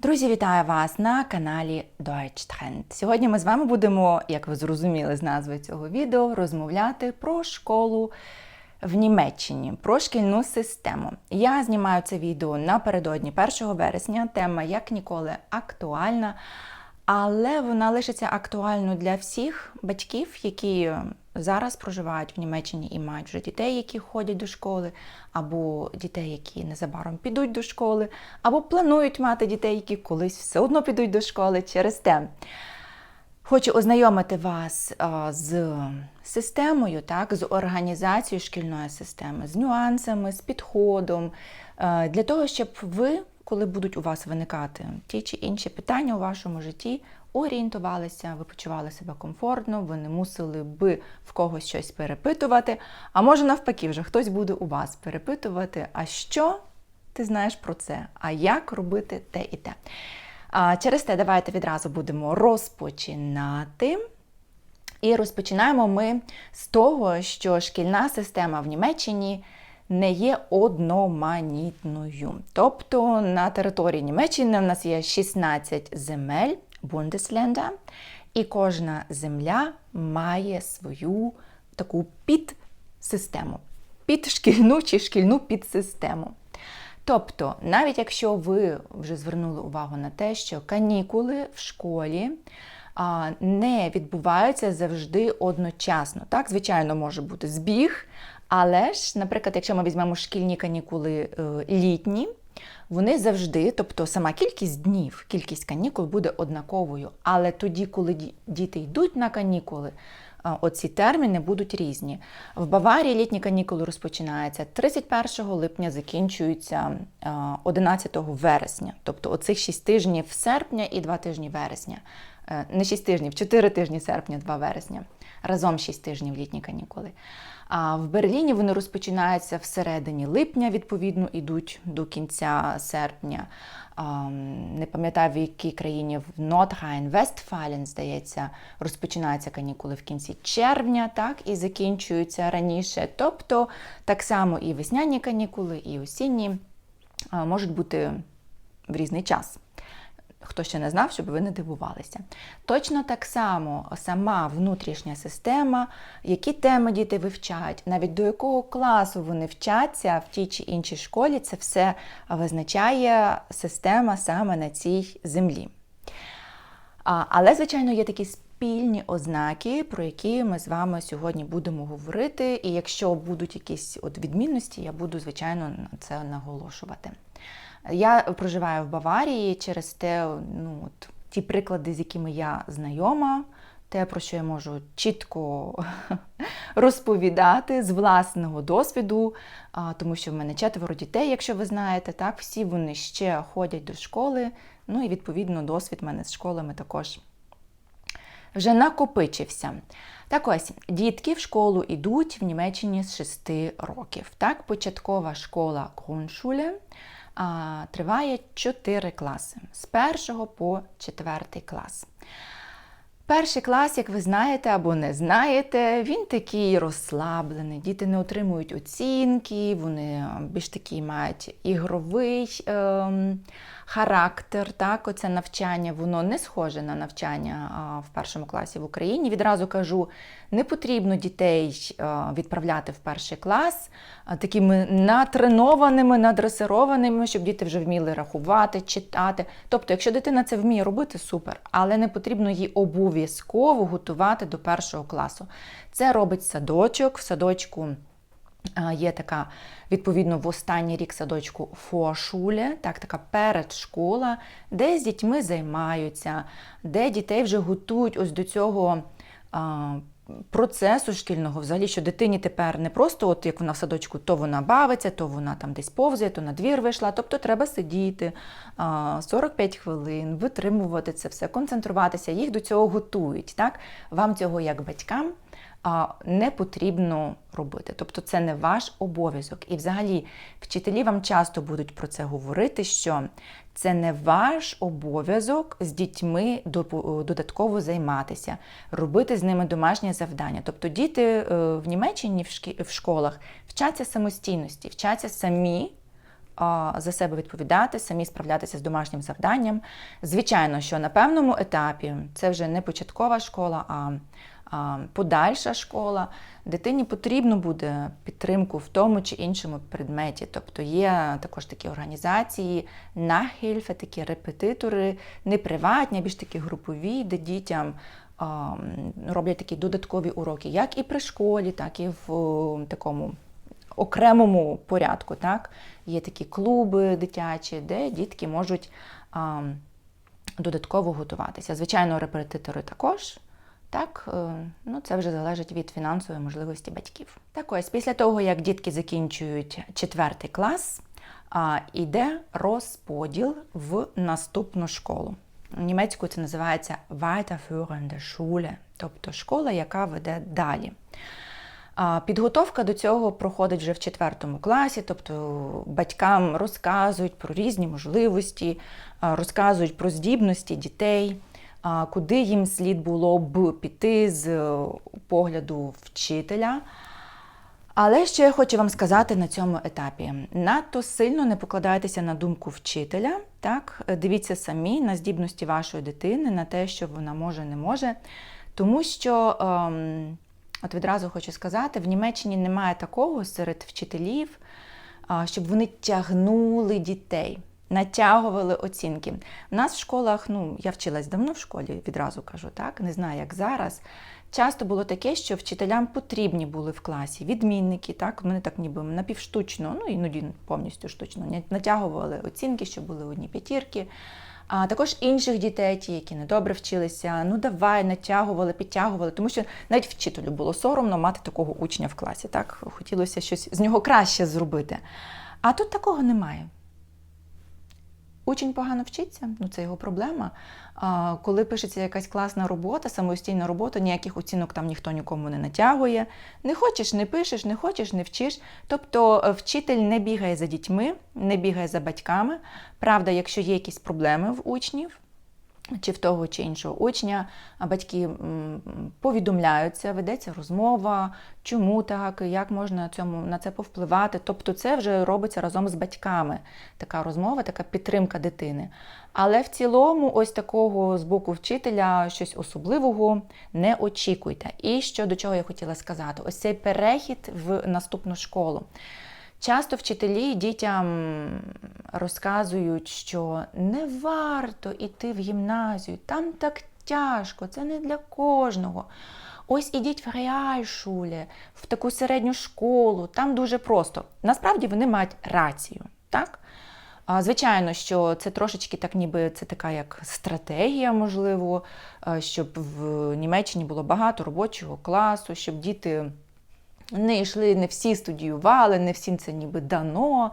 Друзі, вітаю вас на каналі Deutsch Trend. Сьогодні ми з вами будемо, як ви зрозуміли з назви цього відео, розмовляти про школу в Німеччині, про шкільну систему. Я знімаю це відео напередодні 1 вересня. Тема як ніколи актуальна, але вона лишиться актуальною для всіх батьків, які зараз проживають в Німеччині і мають вже дітей, які ходять до школи, або дітей, які незабаром підуть до школи, або планують мати дітей, які колись все одно підуть до школи через те. Хочу ознайомити вас з системою, так, з організацією шкільної системи, з нюансами, з підходом, для того, щоб ви, коли будуть у вас виникати ті чи інші питання у вашому житті, орієнтувалися, ви почували себе комфортно, ви не мусили би в когось щось перепитувати. А може, навпаки, вже хтось буде у вас перепитувати, а що ти знаєш про це, а як робити те і те. Через те давайте відразу будемо розпочинати. І розпочинаємо ми з того, що шкільна система в Німеччині не є одноманітною. Тобто на території Німеччини в нас є 16 земель Бундесленда, і кожна земля має свою таку підсистему, підшкільну чи шкільну підсистему. Тобто, навіть якщо ви вже звернули увагу на те, що канікули в школі не відбуваються завжди одночасно. Так, звичайно, може бути збіг, але ж, наприклад, якщо ми візьмемо шкільні канікули е, літні, вони завжди, тобто сама кількість днів, кількість канікул буде однаковою. Але тоді, коли діти йдуть на канікули, оці терміни будуть різні. В Баварії літні канікули розпочинаються 31 липня, закінчуються 11 вересня, тобто оцих 6 тижнів серпня і 2 тижні вересня. Е, не 6 тижнів, 4 тижні серпня, 2 вересня. Разом 6 тижнів літні канікули. А в Берліні вони розпочинаються всередині липня, відповідно, ідуть до кінця серпня. Не пам'ятаю, в якій країні в Нотгайн, Вестфален, здається, розпочинаються канікули в кінці червня, так, і закінчуються раніше. Тобто так само і весняні канікули, і осінні можуть бути в різний час хто ще не знав, щоб ви не дивувалися. Точно так само сама внутрішня система, які теми діти вивчають, навіть до якого класу вони вчаться в тій чи іншій школі, це все визначає система саме на цій землі. Але, звичайно, є такі спільні ознаки, про які ми з вами сьогодні будемо говорити. І якщо будуть якісь от відмінності, я буду, звичайно, на це наголошувати. Я проживаю в Баварії через те, ну от ті приклади, з якими я знайома, те, про що я можу чітко розповідати з власного досвіду, тому що в мене четверо дітей, якщо ви знаєте, так, всі вони ще ходять до школи. Ну і відповідно досвід в мене з школами також вже накопичився. Так ось, дітки в школу йдуть в Німеччині з 6 років. Так, Початкова школа Grundschule триває 4 класи з 1 по 4 клас. Перший клас, як ви знаєте або не знаєте, він такий розслаблений. Діти не отримують оцінки, вони більш такі мають ігровий. Е характер, так, оце навчання, воно не схоже на навчання в першому класі в Україні. Відразу кажу, не потрібно дітей відправляти в перший клас такими натренованими, надресированими, щоб діти вже вміли рахувати, читати. Тобто, якщо дитина це вміє робити, супер, але не потрібно її обов'язково готувати до першого класу. Це робить садочок в садочку. Є така, відповідно, в останній рік садочку фошуле, так, така передшкола, де з дітьми займаються, де дітей вже готують ось до цього а, процесу шкільного, взагалі, що дитині тепер не просто, от як вона в садочку, то вона бавиться, то вона там десь повзає, то на двір вийшла. Тобто треба сидіти а, 45 хвилин, витримувати це все, концентруватися, їх до цього готують. Так? Вам цього як батькам не потрібно робити. Тобто це не ваш обов'язок. І взагалі вчителі вам часто будуть про це говорити, що це не ваш обов'язок з дітьми додатково займатися, робити з ними домашнє завдання. Тобто діти е, в Німеччині в школах вчаться самостійності, вчаться самі за себе відповідати, самі справлятися з домашнім завданням. Звичайно, що на певному етапі це вже не початкова школа, а подальша школа. Дитині потрібно буде підтримку в тому чи іншому предметі. Тобто є також такі організації, нахильфи, такі репетитори, не приватні, а більш такі групові, де дітям роблять такі додаткові уроки, як і при школі, так і в такому окремому порядку. Так? Є такі клуби дитячі, де дітки можуть додатково готуватися. Звичайно, репетитори також. Так, е, ну це вже залежить від фінансової можливості батьків. Так ось, після того, як дітки закінчують четвертий клас, йде розподіл в наступну школу. Німецькою це називається Weiterführende Schule, тобто школа, яка веде далі. Підготовка до цього проходить вже в четвертому класі, тобто батькам розказують про різні можливості, розказують про здібності дітей, куди їм слід було б піти з е, погляду вчителя. Але що я хочу вам сказати на цьому етапі: надто сильно не покладайтеся на думку вчителя. Так, дивіться самі на здібності вашої дитини, на те, що вона може, не може. Тому що, ем, от відразу хочу сказати, в Німеччині немає такого серед вчителів, щоб вони тягнули дітей, натягували оцінки. У нас в школах, ну я вчилась давно в школі, відразу кажу, так не знаю, як зараз. Часто було таке, що вчителям потрібні були в класі відмінники, так вони так ніби напівштучно, ну іноді повністю штучно натягували оцінки, щоб були одні п'ятірки. А також інших дітей, ті, які недобре вчилися, ну давай натягували, підтягували, тому що навіть вчителю було соромно мати такого учня в класі. Так хотілося щось з нього краще зробити. А тут такого немає. Учень погано вчиться, ну це його проблема. А, коли пишеться якась класна робота, самостійна робота, ніяких оцінок там ніхто нікому не натягує. Не хочеш, не пишеш, не хочеш, не вчиш. Тобто е, вчитель не бігає за дітьми, не бігає за батьками. Правда, якщо є якісь проблеми в учнів. Чи в того чи іншого учня, батьки повідомляються, ведеться розмова, чому так, як можна цьому на це повпливати. Тобто це вже робиться разом з батьками. Така розмова, така підтримка дитини. Але в цілому, ось такого з боку вчителя щось особливого не очікуйте. І що до чого я хотіла сказати: ось цей перехід в наступну школу. Часто вчителі дітям розказують, що не варто йти в гімназію, там так тяжко, це не для кожного. Ось ідіть в реальшулі, в таку середню школу, там дуже просто. Насправді вони мають рацію. так? Звичайно, що це трошечки так, ніби це така як стратегія, можливо, щоб в Німеччині було багато робочого класу, щоб діти не йшли, не всі студіювали, не всім це ніби дано.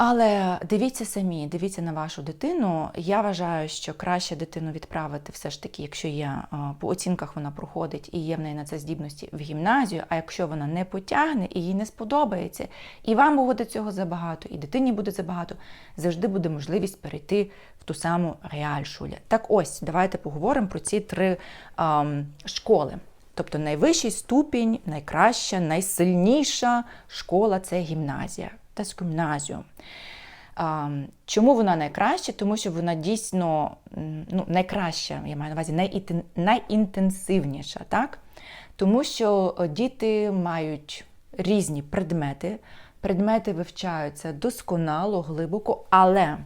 Але дивіться самі, дивіться на вашу дитину. Я вважаю, що краще дитину відправити все ж таки, якщо є по оцінках вона проходить і є в неї на це здібності в гімназію. А якщо вона не потягне і їй не сподобається, і вам буде цього забагато, і дитині буде забагато, завжди буде можливість перейти в ту саму реальшулю. Так ось, давайте поговоримо про ці три ем, школи. Тобто найвищий ступінь, найкраща, найсильніша школа це гімназія та гімназіум. Чому вона найкраща? Тому що вона дійсно ну, найкраща, я маю на увазі найінтенсивніша. так? Тому що діти мають різні предмети, предмети вивчаються досконало, глибоко, але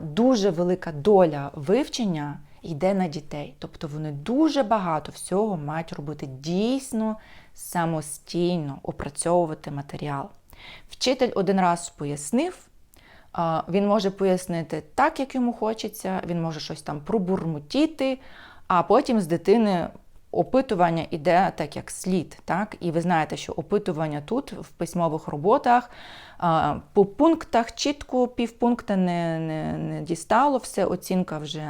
дуже велика доля вивчення йде на дітей. Тобто вони дуже багато всього мають робити дійсно самостійно, опрацьовувати матеріал. Вчитель один раз пояснив, він може пояснити так, як йому хочеться, він може щось там пробурмотіти, а потім з дитини. Опитування йде так, як слід. Так? І ви знаєте, що опитування тут в письмових роботах по пунктах чітко півпункта не, не, не дістало, все оцінка вже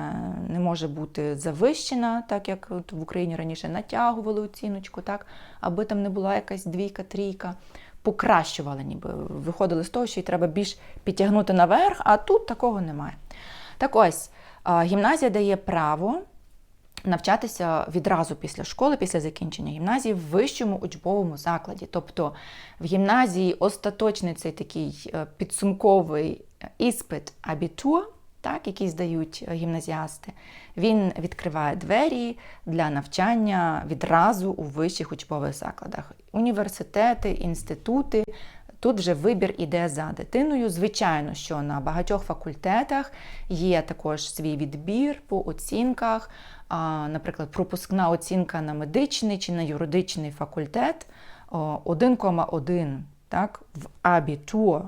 не може бути завищена, так як в Україні раніше натягували оціночку, так? аби там не була якась двійка, трійка. Покращували, ніби виходили з того, що їй треба більш підтягнути наверх, а тут такого немає. Так ось, гімназія дає право навчатися відразу після школи, після закінчення гімназії в вищому учбовому закладі. Тобто в гімназії остаточний цей такий е, підсумковий іспит абітур, так, який здають е, гімназіасти, він відкриває двері для навчання відразу у вищих учбових закладах. Університети, інститути. Тут вже вибір іде за дитиною. Звичайно, що на багатьох факультетах є також свій відбір по оцінках. Наприклад, пропускна оцінка на медичний чи на юридичний факультет 1,1 так, в абітур.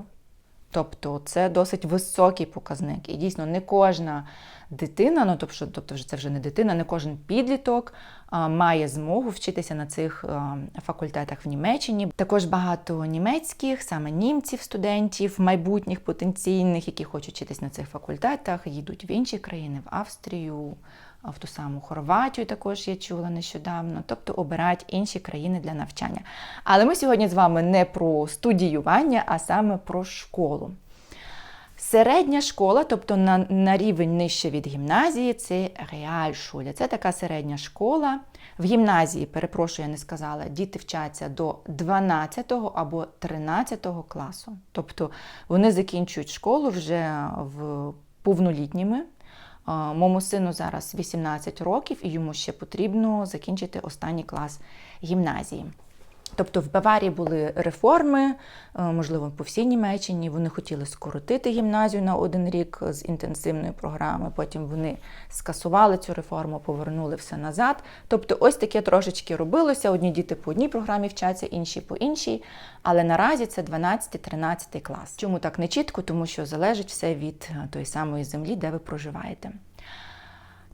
Тобто це досить високий показник. І дійсно не кожна дитина, ну тобто, тобто це вже не дитина, не кожен підліток а, має змогу вчитися на цих а, факультетах в Німеччині. Також багато німецьких, саме німців, студентів, майбутніх потенційних, які хочуть вчитись на цих факультетах, їдуть в інші країни, в Австрію. В ту саму Хорватію також я чула нещодавно, тобто обирають інші країни для навчання. Але ми сьогодні з вами не про студіювання, а саме про школу. Середня школа, тобто на на рівень нижче від гімназії, це реальшуля. Це така середня школа. В гімназії, перепрошую, я не сказала, діти вчаться до 12 або 13 класу. Тобто вони закінчують школу вже в повнолітніми. Моєму сину зараз 18 років, і йому ще потрібно закінчити останній клас гімназії. Тобто в Баварії були реформи, е, можливо, по всій Німеччині. Вони хотіли скоротити гімназію на один рік з інтенсивної програми. Потім вони скасували цю реформу, повернули все назад. Тобто, ось таке трошечки робилося. Одні діти по одній програмі вчаться, інші по іншій. Але наразі це 12-13 клас. Чому так не чітко? Тому що залежить все від е, тої самої землі, де ви проживаєте.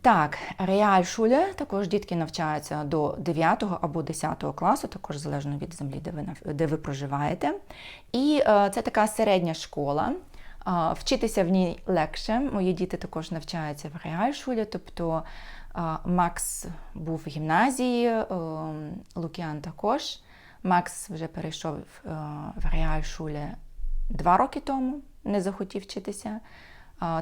Так, реальшуле, також дітки навчаються до 9 або 10 класу, також залежно від землі, де ви де ви проживаєте. І е, це така середня школа. Вчитися в ній легше. Мої діти також навчаються в реальшулі, тобто Макс був в гімназії, е, Лукіан також. Макс вже перейшов е, в реальшулі два роки тому, не захотів вчитися.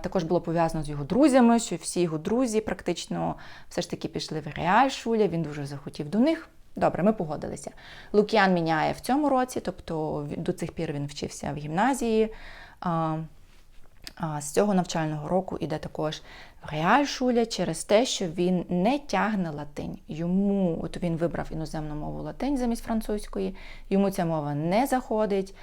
Також було пов'язано з його друзями, що всі його друзі практично все ж таки пішли в реаль шуля, він дуже захотів до них. Добре, ми погодилися. Лук'ян міняє в цьому році, тобто до цих пір він вчився в гімназії. З цього навчального року іде також в реальшуля через те, що він не тягне латинь. Йому от він вибрав іноземну мову латинь замість французької, йому ця мова не заходить,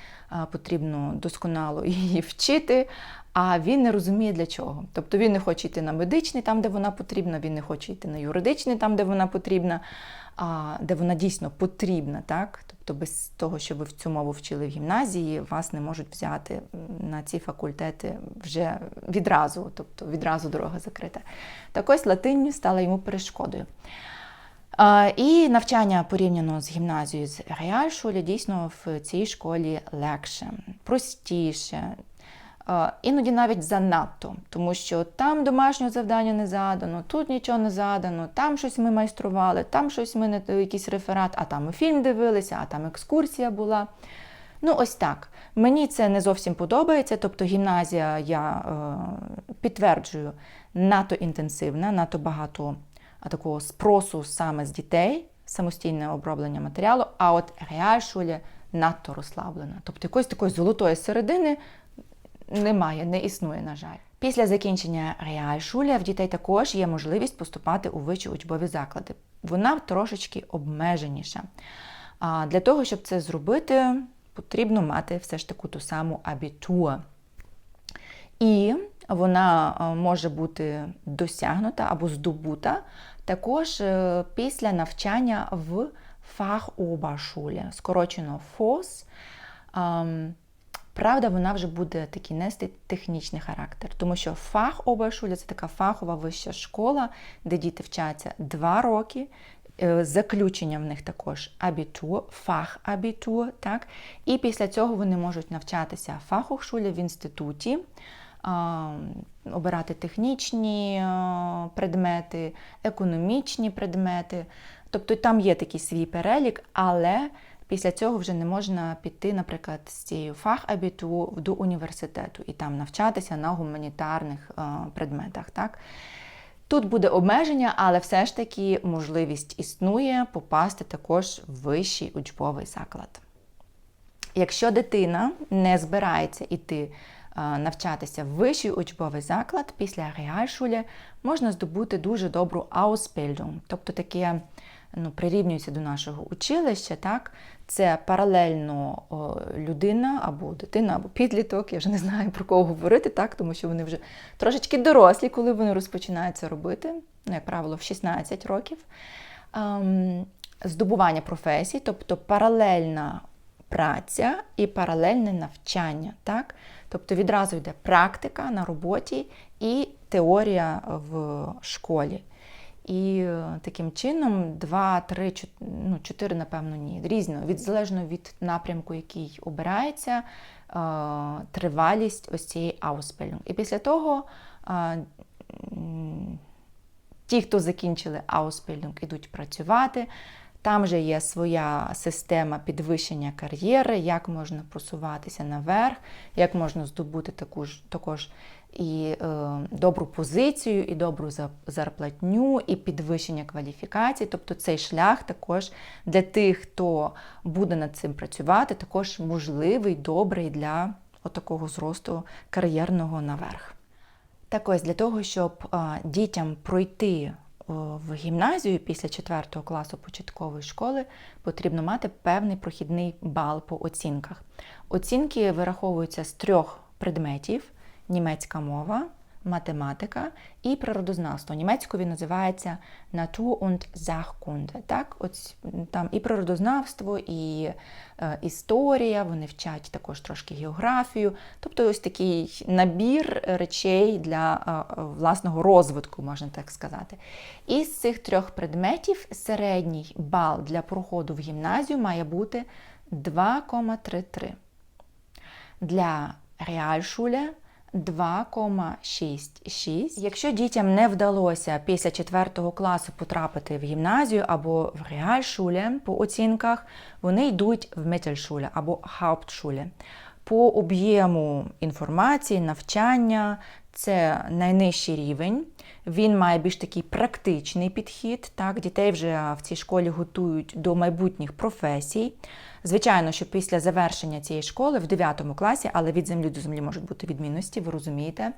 потрібно досконало її вчити а він не розуміє для чого. Тобто він не хоче йти на медичний, там, де вона потрібна, він не хоче йти на юридичний, там, де вона потрібна, а де вона дійсно потрібна. так? Тобто без того, щоб ви в цю мову вчили в гімназії, вас не можуть взяти на ці факультети вже відразу, тобто відразу дорога закрита. Так ось латинню стала йому перешкодою. І навчання порівняно з гімназією з реальшулі дійсно в цій школі легше, простіше, Іноді навіть занадто, тому що там домашнього завдання не задано, тут нічого не задано, там щось ми майстрували, там щось ми не якийсь реферат, а там ми фільм дивилися, а там екскурсія була. Ну, ось так. Мені це не зовсім подобається. Тобто гімназія, я е, підтверджую, надто інтенсивна, надто багато такого спросу саме з дітей, самостійне оброблення матеріалу, а от реальшулі надто розслаблена. Тобто якоїсь такої золотої середини немає, не існує, на жаль. Після закінчення реальшуля в дітей також є можливість поступати у вищі учбові заклади. Вона трошечки обмеженіша. А Для того, щоб це зробити, потрібно мати все ж таку ту саму абітуа. І вона може бути досягнута або здобута також е, після навчання в фахобашулі, скорочено ФОС. Правда, вона вже буде такий нести технічний характер, тому що фах Обершуля це така фахова вища школа, де діти вчаться два роки. Е, заключення в них також абітур, фах абітур, так? І після цього вони можуть навчатися фахохшулі в інституті, обирати технічні предмети, економічні предмети. Тобто там є такий свій перелік, але Після цього вже не можна піти, наприклад, з цією фахабіту до університету і там навчатися на гуманітарних е, предметах. Так? Тут буде обмеження, але все ж таки можливість існує попасти також в вищий учбовий заклад. Якщо дитина не збирається йти а, навчатися в вищий учбовий заклад після реальшулі, можна здобути дуже добру Ausbildung, тобто таке ну, прирівнюється до нашого училища. Так? Це паралельно людина або дитина, або підліток, я вже не знаю про кого говорити, так? тому що вони вже трошечки дорослі, коли вони розпочинають це робити, ну, як правило, в 16 років. Ем, здобування професій, тобто паралельна праця і паралельне навчання. Так? Тобто відразу йде практика на роботі і теорія в школі. І е, таким чином 2, 3, 4, ну, 4, напевно, ні. Різно, від залежно від напрямку, який обирається, е, тривалість ось цієї Ausbildung. І після того е, ті, хто закінчили Ausbildung, ідуть працювати. Там же є своя система підвищення кар'єри, як можна просуватися наверх, як можна здобути таку ж, також і е, добру позицію, і добру зарплатню, і підвищення кваліфікації. Тобто цей шлях також для тих, хто буде над цим працювати, також можливий, добрий для отакого зросту кар'єрного наверх. Так ось для того, щоб а, дітям пройти о, в гімназію після 4 класу початкової школи, потрібно мати певний прохідний бал по оцінках. Оцінки вираховуються з трьох предметів: німецька мова, математика і природознавство. Німецькою він називається Natur und Sachkunde. Так, Ось там і природознавство, і е, історія, вони вчать також трошки географію. Тобто ось такий набір речей для е, власного розвитку, можна так сказати. Із цих трьох предметів середній бал для проходу в гімназію має бути 2,33. Для реальшуля 2,66. Якщо дітям не вдалося після 4 класу потрапити в гімназію або в реальшулі по оцінках, вони йдуть в Mittelschule або Хауптшулі. По об'єму інформації, навчання це найнижчий рівень. Він має більш такий практичний підхід. Так, дітей вже в цій школі готують до майбутніх професій. Звичайно, що після завершення цієї школи в 9 класі, але від землі до землі можуть бути відмінності, ви розумієте. е,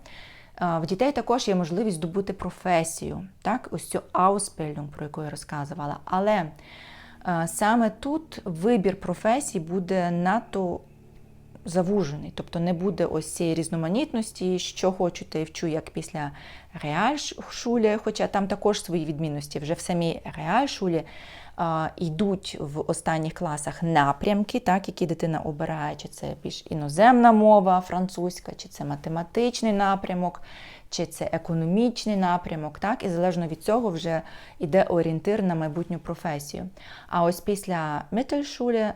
В дітей також є можливість здобути професію, так, ось цю Ausbildung, про яку я розказувала. Але е, саме тут вибір професій буде надто завужений, тобто не буде ось цієї різноманітності, що хочу, й вчу, як після реальшулі, хоча там також свої відмінності. Вже в самій реальшулі йдуть в останніх класах напрямки, так, які дитина обирає, чи це більш іноземна мова, французька, чи це математичний напрямок, чи це економічний напрямок, так, і залежно від цього вже йде орієнтир на майбутню професію. А ось після Mittelschule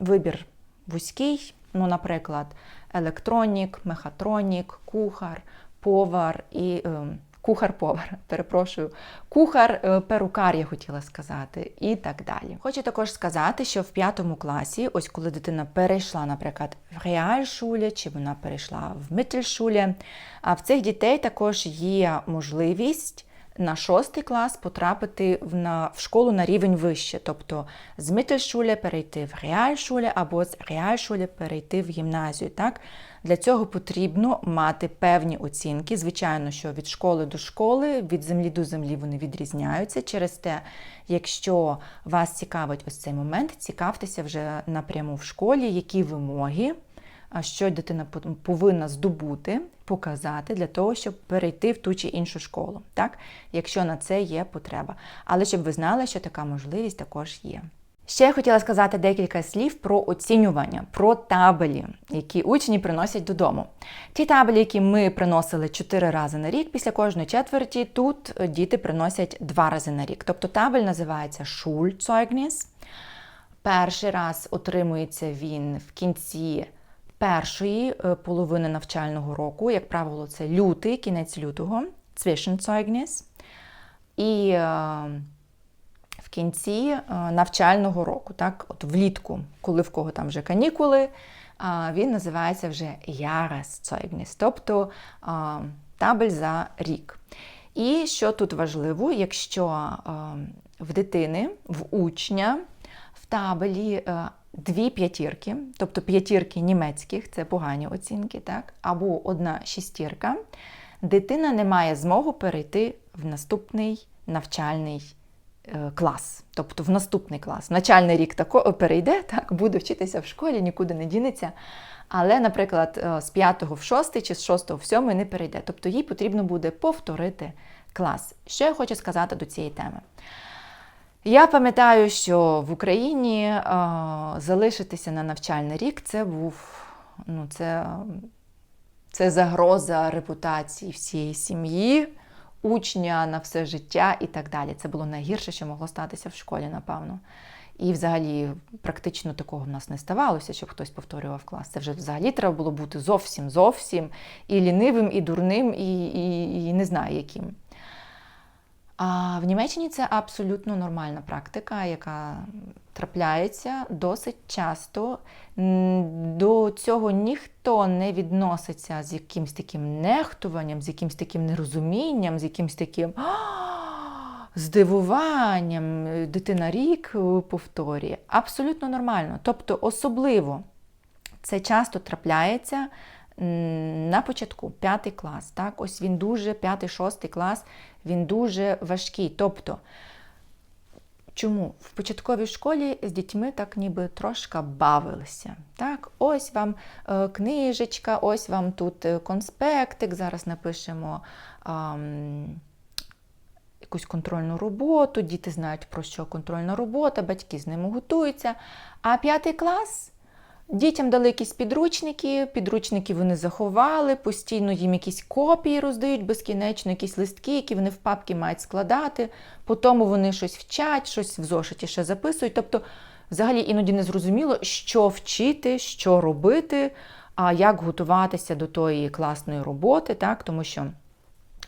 вибір вузький, ну, наприклад, електронік, мехатронік, кухар, повар і е, кухар-повар, перепрошую, кухар, е, я хотіла сказати, і так далі. Хочу також сказати, що в п'ятому класі, ось коли дитина перейшла, наприклад, в реальшулі, чи вона перейшла в а в цих дітей також є можливість на шостий клас потрапити в, на, в школу на рівень вище, тобто з Mittelschule перейти в Реальшуле або з Реальшуле перейти в гімназію. Так? Для цього потрібно мати певні оцінки. Звичайно, що від школи до школи, від землі до землі вони відрізняються. Через те, якщо вас цікавить ось цей момент, цікавтеся вже напряму в школі, які вимоги що дитина пов- повинна здобути, показати для того, щоб перейти в ту чи іншу школу, так? якщо на це є потреба. Але щоб ви знали, що така можливість також є. Ще я хотіла сказати декілька слів про оцінювання, про табелі, які учні приносять додому. Ті табелі, які ми приносили 4 рази на рік, після кожної четверті, тут е, діти приносять 2 рази на рік. Тобто табель називається Schulzeugnis. Перший раз отримується він в кінці першої е, половини навчального року, як правило, це лютий, кінець лютого, Zwischenzeugnis. І е, в кінці е, навчального року, так, от влітку, коли в кого там вже канікули, він називається вже Jahreszeugnis, тобто табель за рік. І що тут важливо, якщо в дитини, в учня в табелі дві п'ятірки, тобто п'ятірки німецьких, це погані оцінки, так, або одна шістірка, дитина не має змогу перейти в наступний навчальний е, клас, тобто в наступний клас. Начальний рік тако перейде, так, буде вчитися в школі, нікуди не дінеться. Але, наприклад, е, з 5 в 6 чи з 6 в 7 не перейде. Тобто їй потрібно буде повторити клас. Що я хочу сказати до цієї теми? Я пам'ятаю, що в Україні е, залишитися на навчальний рік це був ну, це, це загроза репутації всієї сім'ї, учня на все життя і так далі. Це було найгірше, що могло статися в школі, напевно. І взагалі практично такого в нас не ставалося, щоб хтось повторював клас. Це вже взагалі треба було бути зовсім зовсім і лінивим, і дурним, і, і, і не знаю яким. А в Німеччині це абсолютно нормальна практика, яка трапляється досить часто. До цього ніхто не відноситься з якимось таким нехтуванням, з якимось таким нерозумінням, з якимось таким здивуванням. Дитина рік е, повторює. Абсолютно нормально. Тобто, особливо це часто трапляється на початку, п'ятий клас. Так? Ось він дуже, п'ятий, шостий клас, він дуже важкий. Тобто, чому? В початковій школі з дітьми так ніби трошки бавилися. Так? Ось вам е, книжечка, ось вам тут е, конспектик, зараз напишемо. Якусь контрольну роботу, діти знають про що контрольна робота, батьки з ними готуються. А п'ятий клас Дітям дали якісь підручники, підручники вони заховали, постійно їм якісь копії роздають безкінечно, якісь листки, які вони в папки мають складати. Потім вони щось вчать, щось в зошиті ще записують. Тобто, взагалі іноді не зрозуміло, що вчити, що робити, а як готуватися до тої класної роботи, так? тому що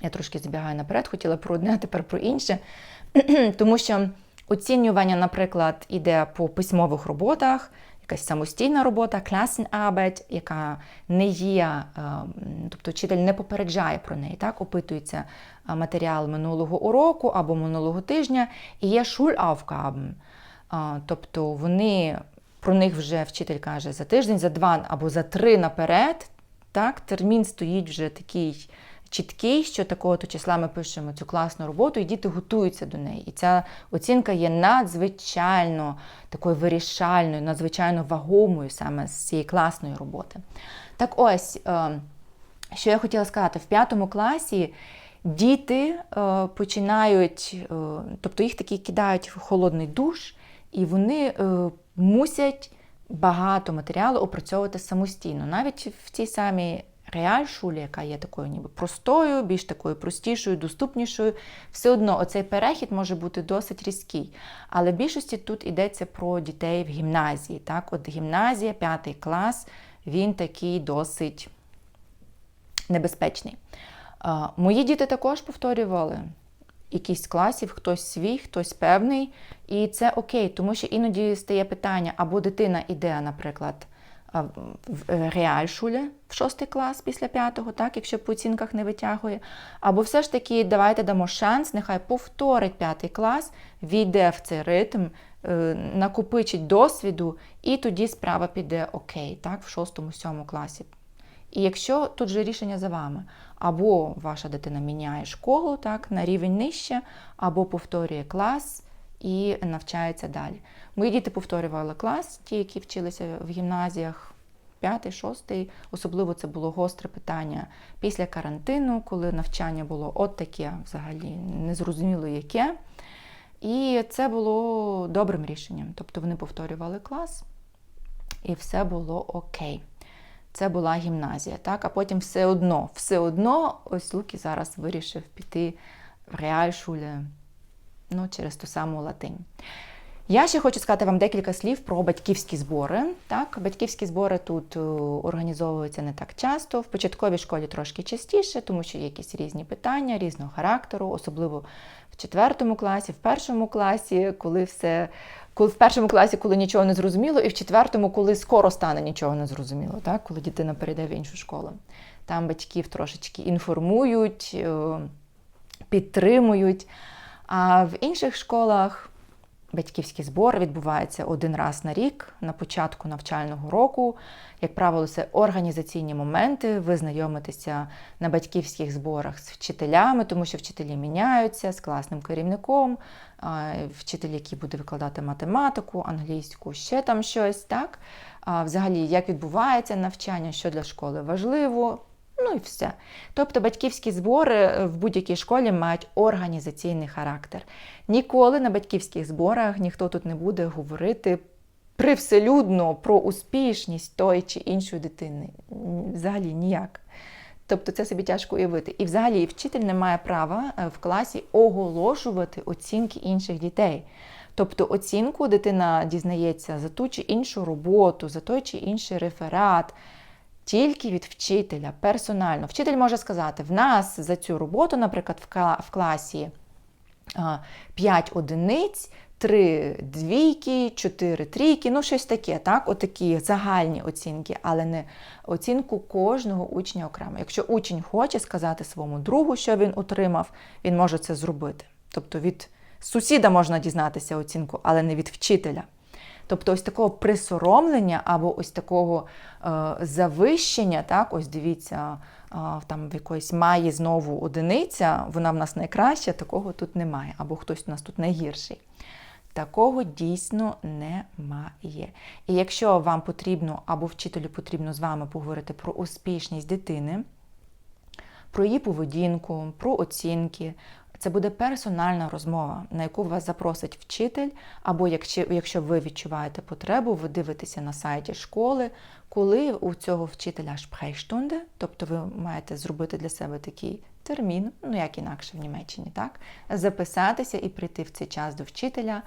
я трошки забігаю наперед, хотіла про одне, а тепер про інше. тому що оцінювання, наприклад, іде по письмових роботах якась самостійна робота, Klassenarbeit, яка не є, е, тобто вчитель не попереджає про неї, так, опитується е, матеріал минулого уроку або минулого тижня, і є Schulaufgaben, е, тобто вони про них вже вчитель каже за тиждень, за два або за три наперед. Так, Термін стоїть вже такий чіткий, що такого-то числа ми пишемо цю класну роботу, і діти готуються до неї. І ця оцінка є надзвичайно такою вирішальною, надзвичайно вагомою саме з цієї класної роботи. Так ось, е, що я хотіла сказати, в п'ятому класі. Діти е, починають, е, тобто їх таки кидають в холодний душ, і вони е, мусять багато матеріалу опрацьовувати самостійно. Навіть в цій самій реальшулі, яка є такою ніби простою, більш такою простішою, доступнішою, все одно оцей перехід може бути досить різкий. Але в більшості тут йдеться про дітей в гімназії. Так? От гімназія, п'ятий клас, він такий досить небезпечний. Мої діти також повторювали. Якісь класів, хтось свій, хтось певний, і це окей, тому що іноді стає питання, або дитина іде, наприклад, в е, реальшулі в шостий клас після п'ятого, так, якщо по оцінках не витягує. Або все ж таки давайте дамо шанс, нехай повторить п'ятий клас, війде в цей ритм, е, накопичить досвіду, і тоді справа піде окей, так, в шостому-сьомому класі. І якщо тут же рішення за вами, або ваша дитина міняє школу так, на рівень нижче, або повторює клас і навчається далі. Мої діти повторювали клас, ті, які вчилися в гімназіях. П'ятий, шостий, особливо це було гостре питання після карантину, коли навчання було от таке, взагалі незрозуміло яке. І це було добрим рішенням. Тобто вони повторювали клас, і все було окей. Це була гімназія. так? А потім все одно, все одно, ось Лукі зараз вирішив піти в реальшулі ну, через ту саму латинь. Я ще хочу сказати вам декілька слів про батьківські збори. Так, Батьківські збори тут е, організовуються не так часто. В початковій школі трошки частіше, тому що є якісь різні питання різного характеру, особливо в четвертому класі, в першому класі, коли все. Коли в першому класі, коли нічого не зрозуміло, і в четвертому, коли скоро стане нічого не зрозуміло, так? коли дитина перейде в іншу школу. Там батьків трошечки інформують, е, підтримують. А в інших школах батьківський збор відбувається один раз на рік на початку навчального року. Як правило, це організаційні моменти. Ви знайомитеся на батьківських зборах з вчителями, тому що вчителі міняються з класним керівником, вчитель, який буде викладати математику, англійську, ще там щось. Так? Взагалі, як відбувається навчання, що для школи важливо. Ну і все. Тобто батьківські збори в будь-якій школі мають організаційний характер. Ніколи на батьківських зборах ніхто тут не буде говорити привселюдно про успішність тої чи іншої дитини. Взагалі ніяк. Тобто це собі тяжко уявити. І взагалі вчитель не має права е, в класі оголошувати оцінки інших дітей. Тобто оцінку дитина дізнається за ту чи іншу роботу, за той чи інший реферат. Тільки від вчителя персонально. Вчитель може сказати: в нас за цю роботу, наприклад, в класі 5 одиниць, 3 двійки, 4 трійки, ну щось таке, так? Отакі загальні оцінки, але не оцінку кожного учня окремо. Якщо учень хоче сказати своєму другу, що він отримав, він може це зробити. Тобто від сусіда можна дізнатися оцінку, але не від вчителя. Тобто ось такого присоромлення або ось такого е, завищення, так, ось дивіться, е, там в якоїсь має знову одиниця, вона в нас найкраща, такого тут немає, або хтось у нас тут найгірший. Такого дійсно немає. І якщо вам потрібно або вчителю потрібно з вами поговорити про успішність дитини, про її поведінку, про оцінки, це буде персональна розмова, на яку вас запросить вчитель, або якщо, ви відчуваєте потребу, ви дивитеся на сайті школи, коли у цього вчителя шпрейштунде, тобто ви маєте зробити для себе такий термін, ну як інакше в Німеччині, так? Записатися і прийти в цей час до вчителя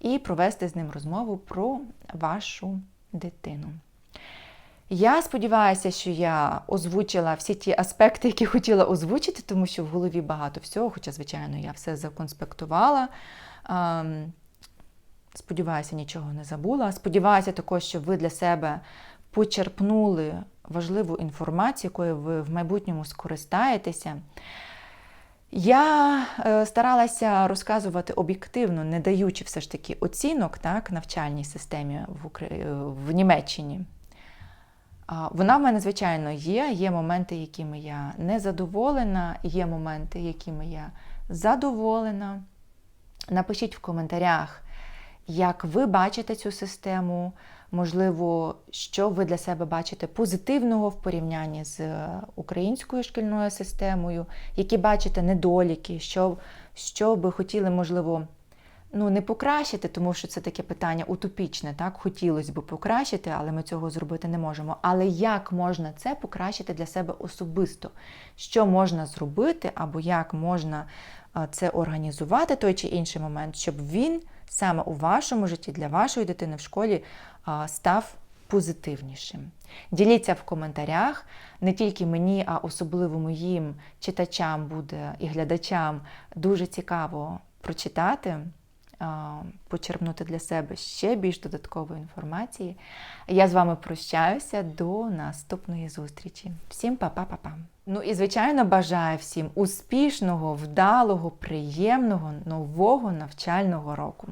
і провести з ним розмову про вашу дитину. Я сподіваюся, що я озвучила всі ті аспекти, які хотіла озвучити, тому що в голові багато всього, хоча, звичайно, я все законспектувала. Ем, сподіваюся, нічого не забула. Сподіваюся, також, що ви для себе почерпнули важливу інформацію, якою ви в майбутньому скористаєтеся. Я е, старалася розказувати об'єктивно, не даючи все ж таки оцінок так, навчальній системі в, Украї... в Німеччині. Вона в мене, звичайно, є. Є моменти, якими я не задоволена, є моменти, якими я задоволена. Напишіть в коментарях, як ви бачите цю систему, можливо, що ви для себе бачите позитивного в порівнянні з українською шкільною системою, які бачите недоліки, що, що би хотіли, можливо, ну, не покращити, тому що це таке питання утопічне, так? Хотілося б покращити, але ми цього зробити не можемо. Але як можна це покращити для себе особисто? Що можна зробити, або як можна це організувати, той чи інший момент, щоб він саме у вашому житті для вашої дитини в школі став позитивнішим. Діліться в коментарях. Не тільки мені, а особливо моїм читачам буде і глядачам дуже цікаво прочитати почерпнути для себе ще більш додаткової інформації. Я з вами прощаюся до наступної зустрічі. Всім па-па-па-па! Ну і, звичайно, бажаю всім успішного, вдалого, приємного нового навчального року.